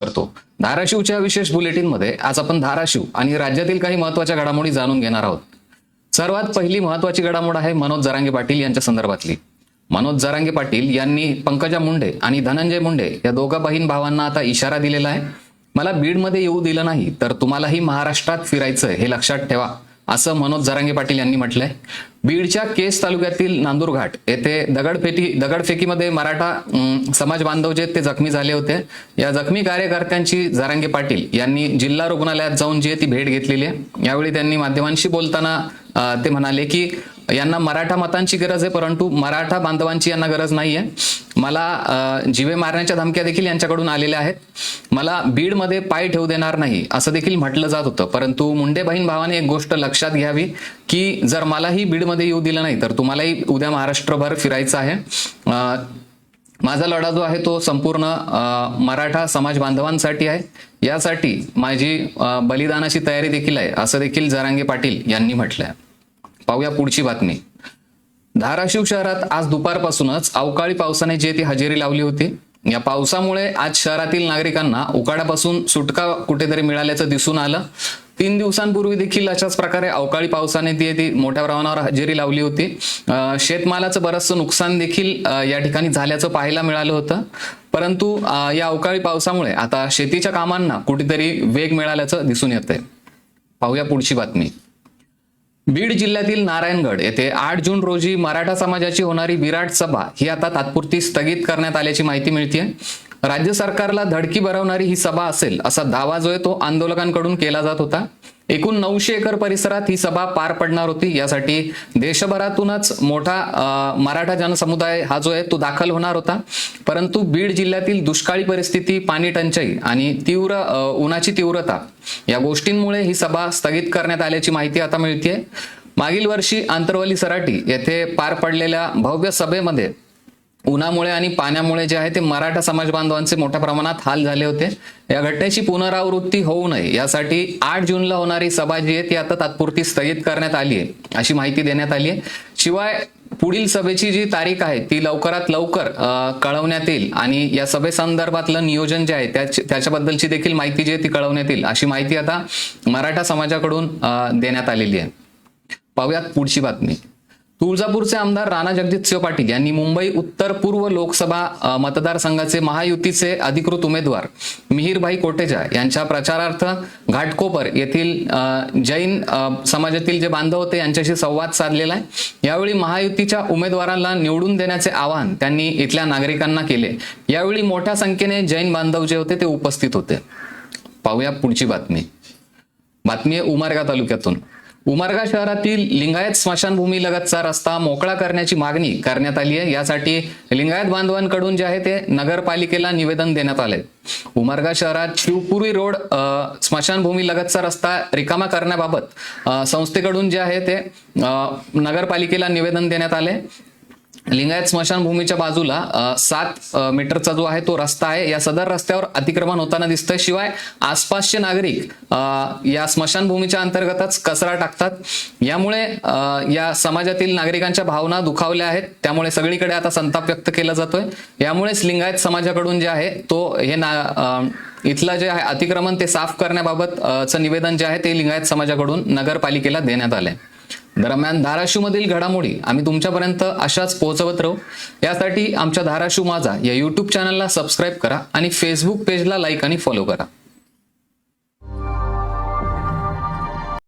करतो. धाराशिवच्या विशेष बुलेटिनमध्ये आज आपण धाराशिव आणि राज्यातील काही महत्त्वाच्या घडामोडी जाणून घेणार आहोत. सर्वात पहिली महत्वाची घडामोड आहे मनोज जरांगे पाटील यांच्या संदर्भातली. मनोज जरांगे पाटील यांनी पंकजा मुंडे आणि धनंजय मुंडे या दोघा बहीण भावांना आता इशारा दिलेला आहे. मला बीडमध्ये येऊ दिलं नाही तर तुम्हालाही महाराष्ट्रात फिरायचं हे लक्षात ठेवा. असं मनोज जरांगे पाटील यांनी म्हटलंय. बीडच्या केस तालुक्यातील नांदूरघाट येथे दगडफेकी दगडफेकीमध्ये मराठा समाज बांधव जे ते जखमी झाले होते. या जखमी कार्यकर्त्यांची जरांगे पाटील यांनी जिल्हा रुग्णालयात जाऊन जी ती भेट घेतलेली आहे. यावेळी त्यांनी माध्यमांशी बोलताना ते म्हणाले की यांना मराठा मतांची गरज आहे परंतु मराठा बांधवांची यांना गरज नाहीये. मला जीवे मारण्याच्या धमक्या देखील यांच्याकडून आलेल्या आहेत. मला बीडमध्ये पाय ठेवू देणार नाही असं देखील म्हटलं जात होतं. परंतु मुंडे बहीण भावाने एक गोष्ट लक्षात घ्यावी की जर मलाही बीडमध्ये येऊ दिलं नाही तर तुम्हालाही उद्या महाराष्ट्रभर फिरायचं आहे. माझा लढा जो आहे तो संपूर्ण मराठा समाज बांधवांसाठी आहे. यासाठी माझी बलिदानाची तयारी देखील आहे असं देखील जरांगे पाटील यांनी म्हटलंय. पाहूया पुढची बातमी. धाराशिव शहरात आज दुपारपासूनच अवकाळी पावसाने जी ती हजेरी लावली होती. या पावसामुळे आज शहरातील नागरिकांना उकाड्यापासून सुटका कुठेतरी मिळाल्याचं दिसून आलं. तीन दिवसांपूर्वी देखील अशाच प्रकारे अवकाळी पावसाने ती ती मोठ्या प्रमाणावर हजेरी लावली होती. शेतमालाचं बरंचसं नुकसान देखील या ठिकाणी झाल्याचं पाहायला मिळालं होतं. परंतु या अवकाळी पावसामुळे आता शेतीच्या कामांना कुठेतरी वेग मिळाल्याचं दिसून येतंय. पाहूया पुढची बातमी. बीड जिल्ह्यातील नारायणगड येथे आठ जून रोजी मराठा समाजाची होणारी विराट सभा ही आता तात्पुरती स्थगित करण्यात आल्याची माहिती मिळते राज्य सरकारला धडकी भरवणारी ही सभा असेल असा दावा जो आहे तो आंदोलकांकडून केला जात होता. एकूण नऊशे एकर परिसरात ही सभा पार पडणार होती. यासाठी देशभरातूनच मोठा मराठा जनसमुदाय हा जो आहे तो दाखल होणार होता. परंतु बीड जिल्ह्यातील दुष्काळी परिस्थिती पाणी टंचाई आणि तीव्र उन्हाची तीव्रता या गोष्टींमुळे ही सभा स्थगित करण्यात आल्याची माहिती आता मिळते मागील वर्षी आंतरवली सराटी येथे पार पडलेल्या भव्य सभेमध्ये उन्हामुळे आणि पाण्यामुळे जे आहे ते मराठा समाज बांधवांचे मोठ्या प्रमाणात हाल झाले होते. या घटनेची पुनरावृत्ती होऊ नये. यासाठी आठ जूनला होणारी सभा जी आहे ती आता तात्पुरती स्थगित करण्यात आली आहे अशी माहिती देण्यात आली आहे. शिवाय पुढील सभेची जी तारीख आहे ती लवकरात लवकर कळवण्यात येईल. आणि या सभेसंदर्भातलं नियोजन जे आहे त्याच्याबद्दलची देखील माहिती जी आहे ती कळवण्यात येईल अशी माहिती आता मराठा समाजाकडून देण्यात आलेली आहे. पाहूयात पुढची बातमी. तुळजापूरचे आमदार राणा जगजितसिंह पाटील यांनी मुंबई उत्तर पूर्व लोकसभा मतदारसंघाचे महायुतीचे अधिकृत उमेदवार मिहीरभाई कोटेजा यांच्या प्रचारार्थ घाटकोपर येथील जैन समाजातील जे बांधव होते यांच्याशी संवाद साधलेला आहे. यावेळी महायुतीच्या उमेदवारांना निवडून देण्याचे आवाहन त्यांनी इथल्या नागरिकांना केले. यावेळी मोठ्या संख्येने जैन बांधव जे होते ते उपस्थित होते. पाहूया पुढची बातमी. बातमी आहे उमरगा तालुक्यातून. उमरगा शहरातील लिंगायत स्मशानभूमी लगतचा रस्ता मोकळा करण्याची मागणी करण्यात आली आहे. यासाठी लिंगायत बांधवांकडून जे आहे ते नगरपालिकेला निवेदन देण्यात आले उमरगा शहरात शिवपुरी रोड स्मशानभूमी लगतचा रस्ता रिकामा करण्याबाबत संस्थेकडून जे आहे ते नगरपालिकेला निवेदन देण्यात आले लिंगायत स्मशानभूमीच्या बाजूला सात मीटरचा जो आहे तो रस्ता आहे. या सदर रस्त्यावर अतिक्रमण होताना दिसतंय. शिवाय आसपासचे नागरिक या स्मशानभूमीच्या अंतर्गतच कचरा टाकतात. यामुळे या समाजातील नागरिकांच्या भावना दुखावल्या आहेत. त्यामुळे सगळीकडे आता संताप व्यक्त केला जातोय. यामुळेच लिंगायत समाजाकडून जे आहे तो हे ना इथलं जे आहे अतिक्रमण ते साफ करण्याबाबत निवेदन जे आहे ते लिंगायत समाजाकडून नगरपालिकेला देण्यात आलंय. दरम्यान धाराशिवमधील घडामोडी आम्ही तुमच्यापर्यंत अशाच पोहोचवत राहू. यासाठी आमच्या धाराशिव माझा या युट्यूब चॅनलला सबस्क्राईब करा आणि फेसबुक पेजला लाईक आणि फॉलो करा.